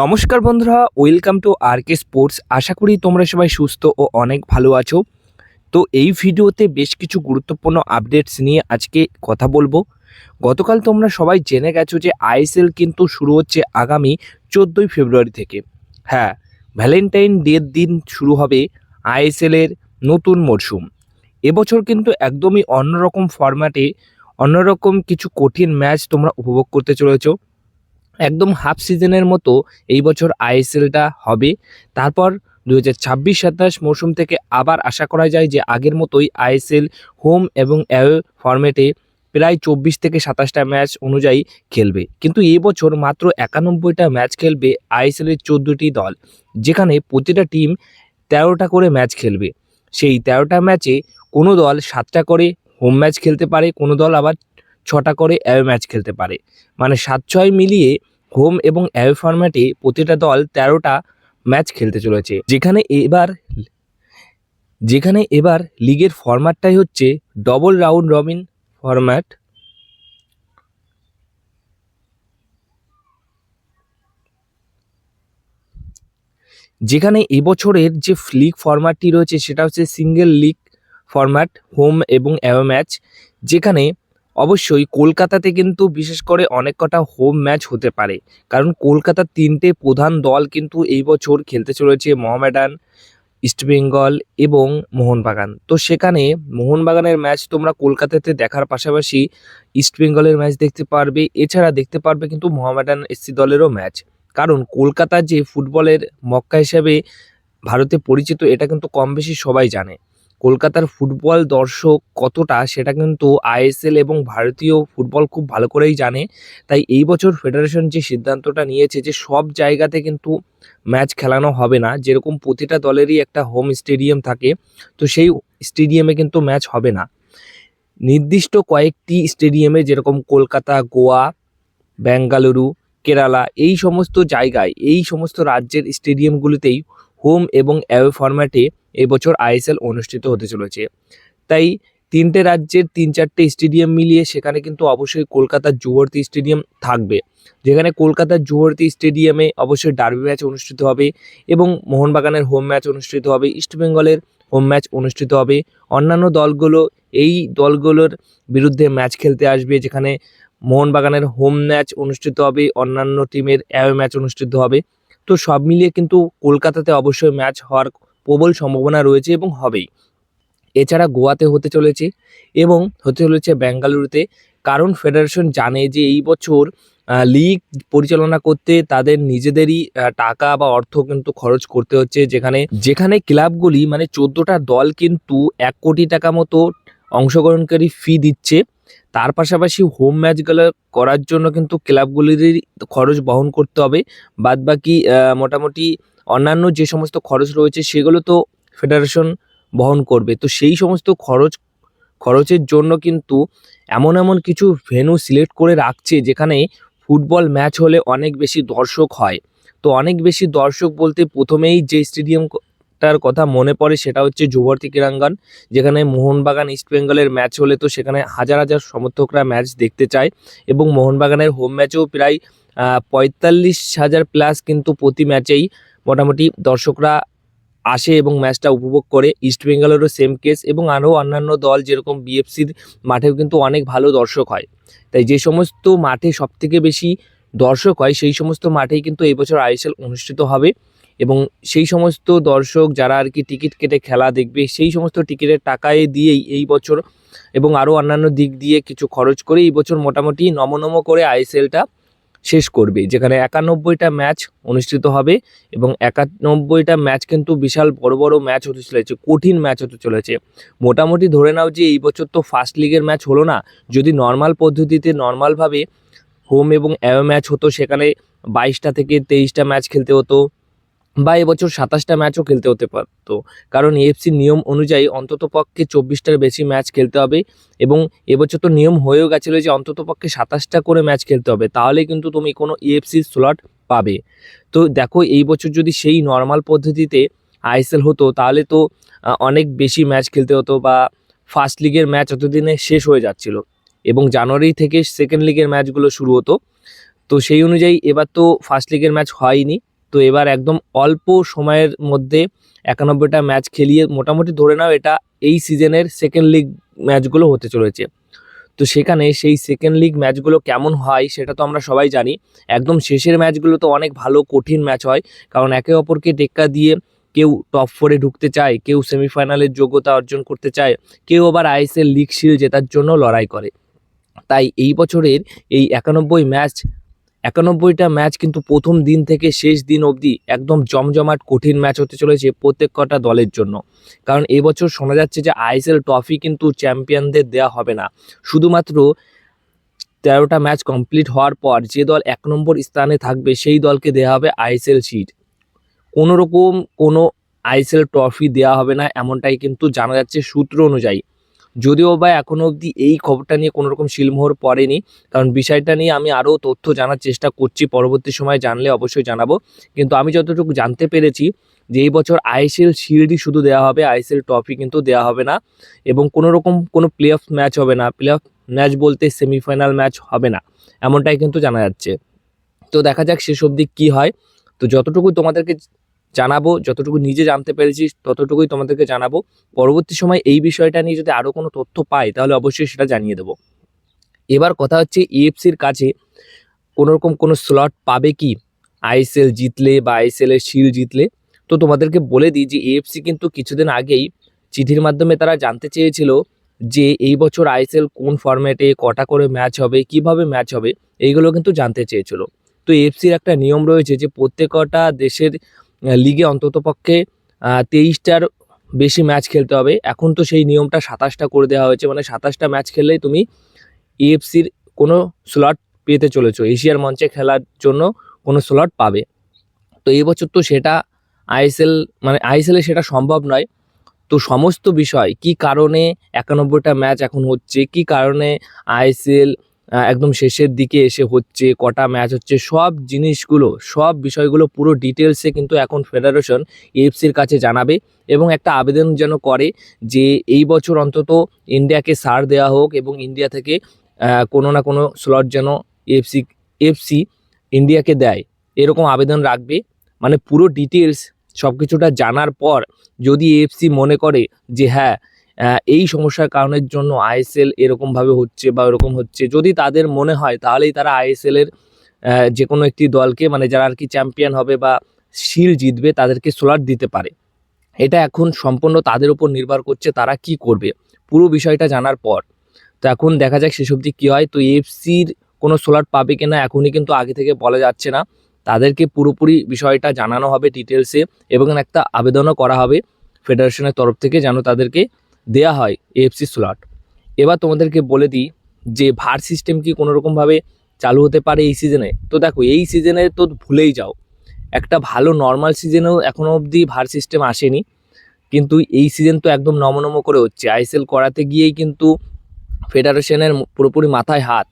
নমস্কার বন্ধুরা, welcome to R K sports. আশা করি তোমরা সবাই সুস্থ ও অনেক ভালো আছো। তো এই ভিডিওতে বেশ কিছু গুরুত্বপূর্ণ আপডেটস নিয়ে আজকে কথা বলব। গতকাল তোমরা সবাই জেনে গেছো যে আইএসএল কিন্তু শুরু হচ্ছে আগামী চোদ্দোই ফেব্রুয়ারি থেকে। হ্যাঁ ভ্যালেন্টাইন ডের দিন শুরু হবে আইএসএলের নতুন মরশুম এবছর কিন্তু একদমই অন্যরকম ফরম্যাটে অন্যরকম কিছু কঠিন ম্যাচ তোমরা উপভোগ করতে চলেছো। একদম হাফ সিজনের মতো এই বছর আইএসএলটা হবে। তারপর দু হাজার ছাব্বিশ সাতাশ মৌসুম থেকে আবার আশা করা যায় যে আগের মতোই আইএসএল হোম এবং অ্যাওয়ে ফরম্যাটে প্রায় চব্বিশ থেকে সাতাশটা ম্যাচ অনুযায়ী খেলবে। কিন্তু এবছর মাত্র একানব্বইটা ম্যাচ খেলবে আইএসএলের চোদ্দোটি দল, যেখানে প্রতিটা টিম তেরোটা করে ম্যাচ খেলবে। সেই তেরোটা ম্যাচে কোনো দল সাতটা করে হোম ম্যাচ খেলতে পারে, কোনো দল আবার ছটা করে অ্যাওয়ে ম্যাচ খেলতে পারে। মানে সাত ছয় মিলিয়ে হোম এবং অ্যাওয়ে ফরম্যাটে প্রতিটা দল তেরোটা ম্যাচ খেলতে চলেছে। যেখানে এবার যেখানে এবার লিগের ফরম্যাটটাই হচ্ছে ডবল রাউন্ড রবিন ফরম্যাট যেখানে এবছরের যে লিগ ফরম্যাটটি রয়েছে সেটা হচ্ছে সিঙ্গেল লিগ ফরম্যাট হোম এবং অ্যাওয়ে ম্যাচ। যেখানে অবশ্যই কলকাতাতে কিন্তু বিশেষ করে অনেক কটা হোম ম্যাচ হতে পারে। কারণ কলকাতার তিনটে প্রধান দল কিন্তু এই বছর খেলতে চলেছে মোহামেডান ইস্টবেঙ্গল এবং মোহনবাগান। তো সেখানে মোহনবাগানের ম্যাচ তোমরা কলকাতাতে দেখার পাশাপাশি ইস্টবেঙ্গলের ম্যাচ দেখতে পারবে। এছাড়া দেখতে পারবে কিন্তু মোহামেডান এসসি দলেরও ম্যাচ কারণ কলকাতার যে ফুটবলের মক্কা হিসাবে ভারতে পরিচিত, এটা কিন্তু কম বেশি সবাই জানে। কলকাতার ফুটবল দর্শক কতটা সেটা কিন্তু আইএসএল এবং ভারতীয় ফুটবল খুব ভালো করেই জানে। তাই এই বছর ফেডারেশন যে সিদ্ধান্তটা নিয়েছে যে সব জায়গাতে কিন্তু ম্যাচ খেলানো হবে না, যেরকম প্রতিটা দলেরই একটা হোম স্টেডিয়াম থাকে, তো সেই স্টেডিয়ামে কিন্তু ম্যাচ হবে না। নির্দিষ্ট কয়েকটি স্টেডিয়ামে যেরকম কলকাতা, গোয়া, বেঙ্গালুরু, কেরালা, এই সমস্ত জায়গায়, এই সমস্ত রাজ্যের স্টেডিয়ামগুলিতেই হোম এবং অ্যাওয়ে ফরম্যাটে এবছর আইএসএল অনুষ্ঠিত হতে চলেছে। তাই তিনটে রাজ্যের তিন চারটে স্টেডিয়াম মিলিয়ে সেখানে কিন্তু অবশ্যই কলকাতার যুবর্তী স্টেডিয়াম থাকবে। যেখানে কলকাতার যুবর্তী স্টেডিয়ামে অবশ্যই ডার্বি ম্যাচ অনুষ্ঠিত হবে এবং মোহনবাগানের হোম ম্যাচ অনুষ্ঠিত হবে ইস্টবেঙ্গলের হোম ম্যাচ অনুষ্ঠিত হবে। অন্যান্য দলগুলো এই দলগুলোর বিরুদ্ধে ম্যাচ খেলতে আসবে যেখানে মোহনবাগানের হোম ম্যাচ অনুষ্ঠিত হবে, অন্যান্য টিমের অ্যাওয়ে ম্যাচ অনুষ্ঠিত হবে। তো সব মিলিয়ে কিন্তু কলকাতাতে অবশ্যই ম্যাচ হওয়ার প্রবল সম্ভাবনা রয়েছে এবং হবেই। এছাড়া গোয়াতে হতে চলেছে এবং হতে চলেছে বেঙ্গালুরুতে কারণ ফেডারেশন জানে যে এই বছর লিগ পরিচালনা করতে তাদের নিজেদেরই টাকা বা অর্থ কিন্তু খরচ করতে হচ্ছে। যেখানে যেখানে ক্লাবগুলি মানে চোদ্দোটা দল কিন্তু এক কোটি টাকা মতো অংশগ্রহণকারী ফি দিচ্ছে। তার পাশাপাশি হোম ম্যাচগুলো করার জন্য কিন্তু ক্লাবগুলিরই খরচ বহন করতে হবে। বাদ বাকি মোটামুটি অন্যান্য যে সমস্ত খরচ রয়েছে সেগুলো তো ফেডারেশন বহন করবে। তো সেই সমস্ত খরচ, খরচের জন্য কিন্তু এমন এমন কিছু ভেন্যু সিলেক্ট করে রাখছে যেখানে ফুটবল ম্যাচ হলে অনেক বেশি দর্শক হয়। তো অনেক বেশি দর্শক বলতে প্রথমেই যে স্টেডিয়ামটার কথা মনে পড়ে সেটা হচ্ছে যুবর্তী ক্রীড়াঙ্গন। যেখানে মোহনবাগান ইস্টবেঙ্গলের ম্যাচ হলে তো সেখানে হাজার হাজার সমর্থকরা ম্যাচ দেখতে চায় এবং মোহনবাগানের হোম ম্যাচেও প্রায় পঁয়তাল্লিশ হাজার প্লাস কিন্তু প্রতি ম্যাচেই মোটামুটি দর্শকরা আসে এবং ম্যাচটা উপভোগ করে। ইস্টবেঙ্গলেরও সেম কেস এবং আরও অন্যান্য দল যেরকম বিএফসির মাঠেও কিন্তু অনেক ভালো দর্শক হয়। তাই যে সমস্ত মাঠে সবথেকে বেশি দর্শক হয় সেই সমস্ত মাঠেই কিন্তু এই বছর আইএসএল অনুষ্ঠিত হবে। এবং সেই সমস্ত দর্শক যারা আর কি টিকিট কেটে খেলা দেখবে, সেই সমস্ত টিকিটের টাকায় দিয়েই এই বছর এবং আরও অন্যান্য দিক দিয়ে কিছু খরচ করে এই বছর মোটামুটি নমনম করে আইএসএলটা শেষ করবে, যেখানে একানব্বইটা ম্যাচ অনুষ্ঠিত হবে এবং একানব্বইটা ম্যাচ কিন্তু বিশাল বড় বড় ম্যাচ হতে চলেছে, কঠিন ম্যাচ হতে চলেছে। মোটামুটি ধরে নাও যে এই বছর তো ফার্স্ট লিগের ম্যাচ হলো না, যদি নর্মাল পদ্ধতিতে নর্মালভাবে হোম এবং অ্যাওয়ে ম্যাচ হতো, সেখানে বাইশটা থেকে তেইশটা ম্যাচ খেলতে হতো বা এবছর সাতাশটা ম্যাচও খেলতে হতে পারতো। কারণ এএফসির নিয়ম অনুযায়ী অন্তত পক্ষে চব্বিশটার বেশি ম্যাচ খেলতে হবে এবং এবছর তো নিয়ম হয়েও গেছিল যে অন্তত পক্ষে সাতাশটা করে ম্যাচ খেলতে হবে। তাহলে কিন্তু তুমি কোনো ইএফসির স্লট পাবে। তো দেখো, এই বছর যদি সেই নর্মাল পদ্ধতিতে আইএসএল হতো, তাহলে তো অনেক বেশি ম্যাচ খেলতে হতো বা ফার্স্ট লিগের ম্যাচ অতদিনে শেষ হয়ে যাচ্ছিল এবং জানুয়ারি থেকে সেকেন্ড লিগের ম্যাচগুলো শুরু হতো। তো সেই অনুযায়ী এবার তো ফার্স্ট লিগের ম্যাচ হয়নি। তো এবার একদম অল্প সময়ের মধ্যে একানব্বইটা ম্যাচ খেলিয়ে মোটামুটি ধরে নাও এটা এই সিজনের সেকেন্ড লিগ ম্যাচগুলো হতে চলেছে। তো সেখানে সেই সেকেন্ড লিগ ম্যাচগুলো কেমন হয় সেটা তো আমরা সবাই জানি। একদম শেষের ম্যাচগুলো তো অনেক ভালো, কঠিন ম্যাচ হয়। কারণ একে অপরকে টেক্কা দিয়ে কেউ টপ ফোরে ঢুকতে চায়, কেউ সেমিফাইনালের যোগ্যতা অর্জন করতে চায়, কেউ আবার আইএসএল লিগ শিল্ড জেতার জন্য লড়াই করে। তাই এই বছরের এই একানব্বই ম্যাচ একানব্বইটা ম্যাচ কিন্তু প্রথম দিন থেকে শেষ দিন অবধি একদম জমজমাট কঠিন ম্যাচ হতে চলেছে প্রত্যেক কটা দলের জন্য। কারণ এবছর শোনা যাচ্ছে যে আইএসএল ট্রফি কিন্তু চ্যাম্পিয়নদের দেওয়া হবে না। শুধুমাত্র তেরোটা ম্যাচ কমপ্লিট হওয়ার পর যে দল এক নম্বর স্থানে থাকবে সেই দলকে দেওয়া হবে আইএসএল সিট। কোনো রকম কোনো আইএসএল ট্রফি দেওয়া হবে না, এমনটাই কিন্তু জানা যাচ্ছে সূত্র অনুযায়ী। যদিও বা এখনও অবধি এই খবরটা নিয়ে কোনো রকম শিলমোহর পড়েনি, কারণ বিষয়টা নিয়ে আমি আরও তথ্য জানার চেষ্টা করছি, পরবর্তী সময় জানলে অবশ্যই জানাব। কিন্তু আমি যতটুকু জানতে পেরেছি যে এই বছর আইএসএল শিল্ডই শুধু দেওয়া হবে, আইএসএল ট্রফি কিন্তু দেওয়া হবে না এবং কোনো রকম কোনো প্লে অফ ম্যাচ হবে না প্লে অফ ম্যাচ বলতে সেমিফাইনাল ম্যাচ হবে না, এমনটাই কিন্তু জানা যাচ্ছে। তো দেখা যাক শেষ অবধি কী হয়। তো যতটুকু তোমাদেরকে জানাব, যতটুকু নিজে জানতে পেরেছি ততটুকুই তোমাদেরকে জানাব। পরবর্তী সময় এই বিষয়টা নিয়ে যদি আরও কোনো তথ্য পাই, তাহলে অবশ্যই সেটা জানিয়ে দেবো। এবার কথা হচ্ছে ইএফসির কাছে কোনোরকম কোনো স্লট পাবে কি? আইএসএল জিতলে বা আইএসএল এর শিল জিতলে। তো তোমাদেরকে বলে দিই যে এএফসি কিন্তু কিছুদিন আগেই চিঠির মাধ্যমে তারা জানতে চেয়েছিল যে এই বছর আইএসএল কোন ফরম্যাটে কটা করে ম্যাচ হবে, কীভাবে ম্যাচ হবে, এইগুলো কিন্তু জানতে চেয়েছিল। তো এফসির একটা নিয়ম রয়েছে যে প্রত্যেকটা দেশের লিগে অন্ততপক্ষে তেইশটার বেশি ম্যাচ খেলতে হবে। এখন তো সেই নিয়মটা সাতাশটা করে দেওয়া হয়েছে। মানে সাতাশটা ম্যাচ খেললেই তুমি ইএফসির কোনো স্লট পেতে চলেছো। এশিয়ার মঞ্চে খেলার জন্য কোনো স্লট পাবে। তো এই বছর তো সেটা আইএসএল মানে আইএসএলে সেটা সম্ভব নয়। তো সমস্ত বিষয়, কি কারণে একানব্বইটা ম্যাচ এখন হচ্ছে, কি কারণে আইএসএল একদম শেষের দিকে এসে হচ্ছে, কটা ম্যাচ হচ্ছে, সব জিনিসগুলো, সব বিষয়গুলো পুরো ডিটেলসে কিন্তু এখন ফেডারেশন এফসির কাছে জানাবে এবং একটা আবেদন যেন করে যে এই বছর অন্তত ইন্ডিয়াকে সার দেওয়া হোক এবং ইন্ডিয়া থেকে কোনো না কোনো স্লট যেন এফসি এফসি ইন্ডিয়াকে দেয়। এরকম আবেদন রাখবে। মানে পুরো ডিটেলস সব কিছুটা জানার পর যদি এফসি মনে করে যে হ্যাঁ এই সমস্যার কারণের জন্য আইএসএল এরকমভাবে হচ্ছে বা এরকম হচ্ছে। যদি তাদের মনে হয় তাহলেই তারা আইএসএল এর আহ, যে কোনো একটি দলকে মানে যারা আর কি চ্যাম্পিয়ন হবে বা শিল জিতবে তাদেরকে সোলার দিতে পারে। এটা এখন সম্পূর্ণ তাদের উপর নির্ভর করছে তারা কি করবে। পুরো বিষয়টা জানার পর তো এখন দেখা যাক শেষ অবধি কী হয়। তো এফসির কোনো স্লট পাবে কিনা এখনই কিন্তু আগে থেকে বলা যাচ্ছে না। তাদেরকে পুরোপুরি বিষয়টা জানানো হবে ডিটেলসে এবং একটা আবেদনও করা হবে ফেডারেশনের তরফ থেকে যেন তাদেরকে দেয়া হয় এএফসি স্লট এবার তোমাদেরকে বলে দিই যে ভার সিস্টেম কি কোনো রকমভাবে চালু হতে পারে এই সিজনে তো দেখো, এই সিজনে তো ভুলেই যাও। একটা ভালো নর্মাল সিজনেও এখনও অবধি ভার সিস্টেম আসেনি। কিন্তু এই সিজন তো একদম নমনম করে হচ্ছে। আইএসএল করাতে গিয়েই কিন্তু ফেডারেশনের পুরোপুরি মাথায় হাত।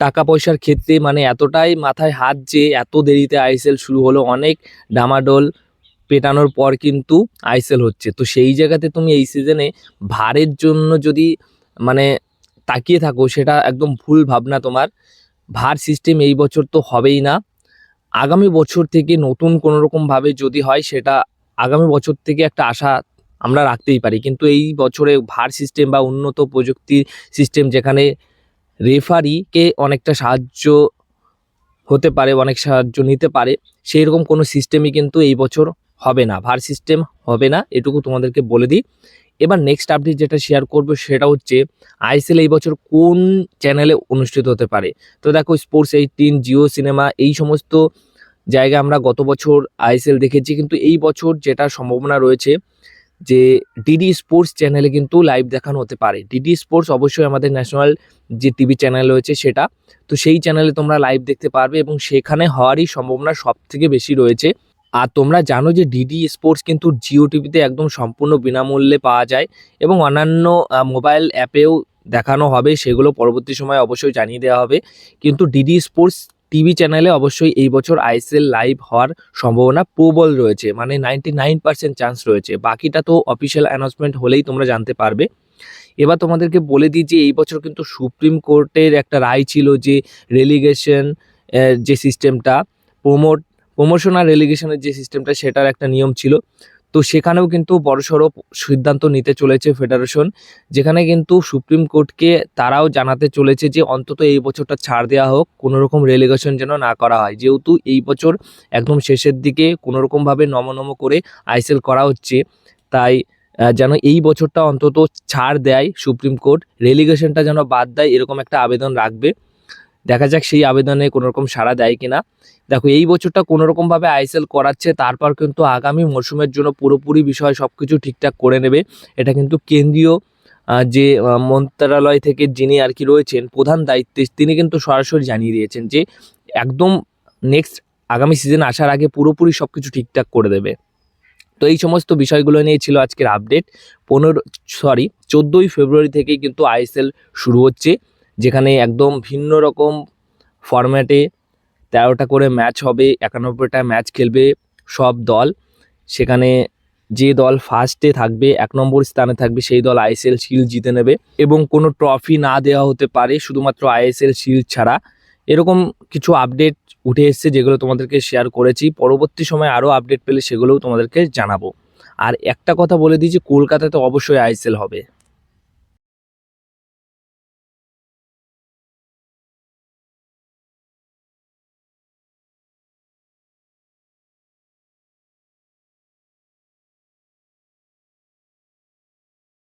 টাকা পয়সার ক্ষেত্রে মানে এতটাই মাথায় হাত যে এত দেরিতে আইএসএল শুরু হলো। অনেক ডামাডোল পেটানোর পর কিন্তু আইসেল হচ্ছে। তো সেই জায়গাতে তুমি এই সিজনে ভারের জন্য যদি মানে তাকিয়ে থাকো, সেটা একদম ভুল ভাবনা তোমার। ভার সিস্টেম এই বছর তো হবেই না। আগামী বছর থেকে নতুন কোনো রকমভাবে যদি হয়, সেটা আগামী বছর থেকে একটা আশা আমরা রাখতেই পারি। কিন্তু এই বছরে ভার সিস্টেম বা উন্নত প্রযুক্তির সিস্টেম যেখানে রেফারিকে অনেকটা সাহায্য হতে পারে, অনেক সাহায্য নিতে পারে সেই রকম কোনো সিস্টেমই কিন্তু এই বছর হবে না ভার সিস্টেম হবে না, এটুকু তোমাদেরকে বলে দিই। এবার নেক্সট আপডেট যেটা শেয়ার করব সেটা হচ্ছে আইএসএল এই বছর কোন চ্যানেলে অনুষ্ঠিত হতে পারে? তো দেখো স্পোর্টস এইটিন জিও সিনেমা এই সমস্ত জায়গায় আমরা গত বছর আইএসএল দেখেছি, কিন্তু এই বছর যেটা সম্ভাবনা রয়েছে যে ডিডি স্পোর্টস চ্যানেলে কিন্তু লাইভ দেখানো হতে পারে। ডিডি স্পোর্টস অবশ্যই আমাদের ন্যাশনাল যে টিভি চ্যানেল রয়েছে সেটা, তো সেই চ্যানেলে তোমরা লাইভ দেখতে পারবে এবং সেখানে হওয়ারই সম্ভাবনা সব থেকে বেশি রয়েছে। আর তোমরা জানো যে ডিডি স্পোর্টস কিন্তু জিও টিভিতে একদম সম্পূর্ণ বিনামূল্যে পাওয়া যায় এবং অন্যান্য মোবাইল অ্যাপেও দেখানো হবে, সেগুলো পরবর্তী সময় অবশ্যই জানিয়ে দেওয়া হবে। কিন্তু ডিডি স্পোর্টস টিভি চ্যানেলে অবশ্যই এই বছর আইএসএল লাইভ হওয়ার সম্ভাবনা প্রবল রয়েছে মানে নাইনটি নাইন পার্সেন্ট চান্স রয়েছে। বাকিটা তো অফিসিয়াল অ্যানাউন্সমেন্ট হলেই তোমরা জানতে পারবে। এবার তোমাদেরকে বলে দিই যে এই বছর কিন্তু সুপ্রিম কোর্টের একটা রায় ছিল যে রেলিগেশন যে সিস্টেমটা প্রমোট প্রমোশন আর রেলিগেশনের যে সিস্টেমটা সেটার একটা নিয়ম ছিল। তো সেখানেও কিন্তু বড়সড় সিদ্ধান্ত নিতে চলেছে ফেডারেশন যেখানে কিন্তু সুপ্রিম কোর্টকে তারাও জানাতে চলেছে যে অন্তত এই বছরটা ছাড় দেওয়া হোক কোনো রকম রেলিগেশন যেন না করা হয়। যেহেতু এই বছর একদম শেষের দিকে কোনো রকমভাবে নমনম করে আইসেল করা হচ্ছে, তাই যেন এই বছরটা অন্তত ছাড় দেয় সুপ্রিম কোর্ট রেলিগেশনটা যেন বাদ দেয়, এরকম একটা আবেদন রাখবে। দেখা যাক সেই আবেদনে কোনো রকম সাড়া দেয় কিনা। দেখো, এই বছরটা কোনো রকমভাবে আইএসএল করাচ্ছে, তারপর কিন্তু আগামী মরশুমের জন্য পুরোপুরি বিষয় সব কিছু ঠিকঠাক করে নেবে। এটা কিন্তু কেন্দ্রীয় যে মন্ত্রণালয় থেকে যিনি আর কি রয়েছেন, প্রধান দায়িত্বে তিনি কিন্তু সরাসরি জানিয়ে দিয়েছেন যে, একদম নেক্সট আগামী সিজন আসার আগে পুরোপুরি সব কিছু ঠিকঠাক করে দেবে। তো এই সমস্ত বিষয়গুলো নিয়ে ছিল আজকের আপডেট পনেরো সরি চোদ্দোই ফেব্রুয়ারি থেকেই কিন্তু আইএসএল শুরু হচ্ছে, যেখানে একদম ভিন্ন রকম ফরম্যাটে তেরোটা করে ম্যাচ হবে, একানব্বইটা ম্যাচ খেলবে সব দল। সেখানে যে দল ফার্স্টে থাকবে, এক নম্বর স্থানে থাকবে সেই দল আইএসএল শিল্ড জিতে নেবে এবং কোনো ট্রফি না দেওয়া হতে পারে শুধুমাত্র আইএসএল শিল্ড ছাড়া। এরকম কিছু আপডেট উঠে এসছে যেগুলো তোমাদেরকে শেয়ার করেছি। পরবর্তী সময় আরও আপডেট পেলে সেগুলোও তোমাদেরকে জানাব। আর একটা কথা বলে দিই যে কলকাতাতে অবশ্যই আইএসএল হবে।